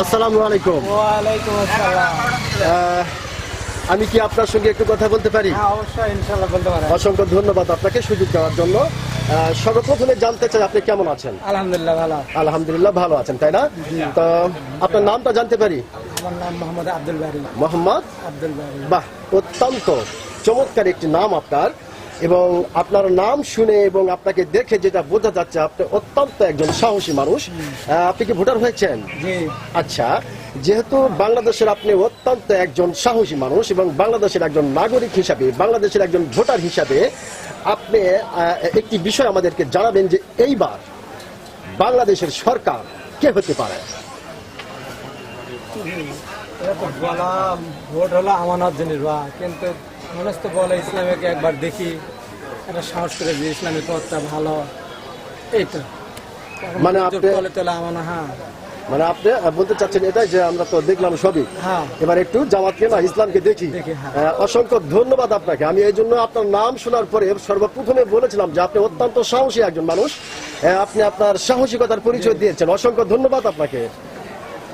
আসসালামু আলাইকুম। আমি কি আপনার সঙ্গে একটু কথা বলতে পারি? হ্যাঁ অসংখ্য ধন্যবাদ আপনাকে সুযোগ দেওয়ার জন্য। সর্বপ্রথমে জানতে চাই আপনি কেমন আছেন? আলহামদুলিল্লাহ ভালো আলহামদুলিল্লাহ ভালো আছেন তাই না? তো আপনার নামটা জানতে পারি? আমার নাম মোহাম্মদ আব্দুল বারি। মোহাম্মদ? আব্দুল বাহ অত্যন্ত চমৎকার একটি নাম আপনার। এবং আপনার নাম শুনে এবং আপনাকে দেখে যেটা বোঝা যাচ্ছে আপনি অত্যন্ত একজন সাহসী মানুষ। আপনি কি ভোটার হয়েছেন? আচ্ছা যেহেতু বাংলাদেশের আপনি অত্যন্ত একজন সাহসী মানুষ এবং বাংলাদেশের একজন নাগরিক হিসাবে বাংলাদেশের একজন ভোটার হিসাবে আপনি একটি বিষয় আমাদেরকে জানাবেন যে এইবার বাংলাদেশের সরকার কে হতে পারে? বলা ভোট হলো আমানত জিনিস বা কিন্তু মানুষ তো বলে ইসলামকে একবার দেখি একটা সাহস করে যে ইসলামী পথটা ভালো এই তো মানে আপনি- তলে তলে আমানো হ্যাঁ মানে আপনি বলতে চাচ্ছেন এটাই যে আমরা তো দেখলাম সবই। হ্যাঁ। এবার একটু জামাতকে না ইসলামকে দেখি। হ্যাঁ। অসংখ্য ধন্যবাদ আপনাকে। আমি এই জন্য আপনার নাম শোনার পরে সর্বপ্রথমে বলেছিলাম যে আপনি অত্যন্ত সাহসী একজন মানুষ। আপনি আপনার সাহসিকতার পরিচয় দিয়েছেন। অসংখ্য ধন্যবাদ আপনাকে।